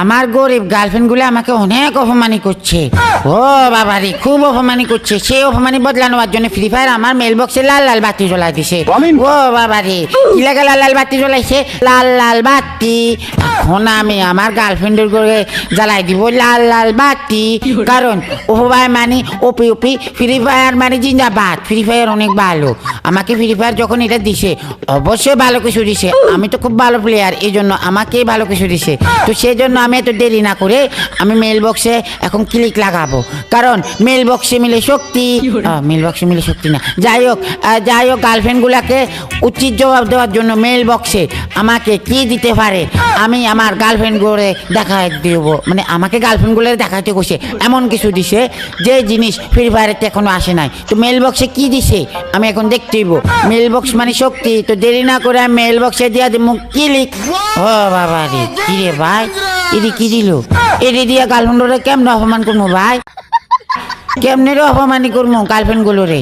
আমার গরিব গার্লফ্রেন্ডগুলো আমাকে অনেক অপমানি করছে। ও বাবারি খুব অপমানি করছে। সেই অপমানি বদলানোর জন্য ফ্রি ফায়ার আমার মেল বক্সে লাল লাল বাতি জ্বলাই দিছে? ও বাবারি কি লাগে লাল লাল বাতি জ্বলাইছে? লাল লাল বাতি। এখন আমি আমার গার্লফ্রেন্ডের করে জ্বালাই দিব লাল লাল বাতি। কারণ ওপাই মানে ওপি ওপি ফ্রি ফায়ার মানে জিন্দাবাদ। ফ্রি ফায়ার অনেক ভালো। আমাকে ফ্রি ফায়ার যখন এটা দিছে অবশ্যই ভালো কিছু দিছে। আমি তো খুব ভালো প্লেয়ার এই জন্য আমাকেই ভালো কিছু দিছে। তো সেই জন্য আমি এত দেরি না করে আমি মেল বক্সে এখন ক্লিক লাগাবো। কারণ মেল বক্সে মিলে শক্তি মেল বক্সে মিলে শক্তি না। যাই হোক যাই হোক গার্লফ্রেন্ডগুলোকে উচিত জবাব দেওয়ার জন্য মেল বক্সে আমাকে কি দিতে পারে আমি আমার গার্লফ্রেন্ডগুলো দেখাই দেব। মানে আমাকে গার্লফ্রেন্ডগুলো দেখাইতে কইছে এমন কিছু দিছে যে জিনিস ফ্রি ফায়ারেতে এখনও আসে নাই। তো মেল বক্সে কি দিছে আমি এখন দেখতেইব মেল বক্স মানে শক্তি তো দেরি না করে আমি মেল বক্সে দিয়া দিব ক্লিক ও বাবা রে কি রে ভাই? এদি কি দিল? এদি দিয়া গার্লফ্রেন্ডরে কেমন অপমান করব ভাই? কেমনে রে অপমানি করব গার্লফ্রেন্ডগুলো রে?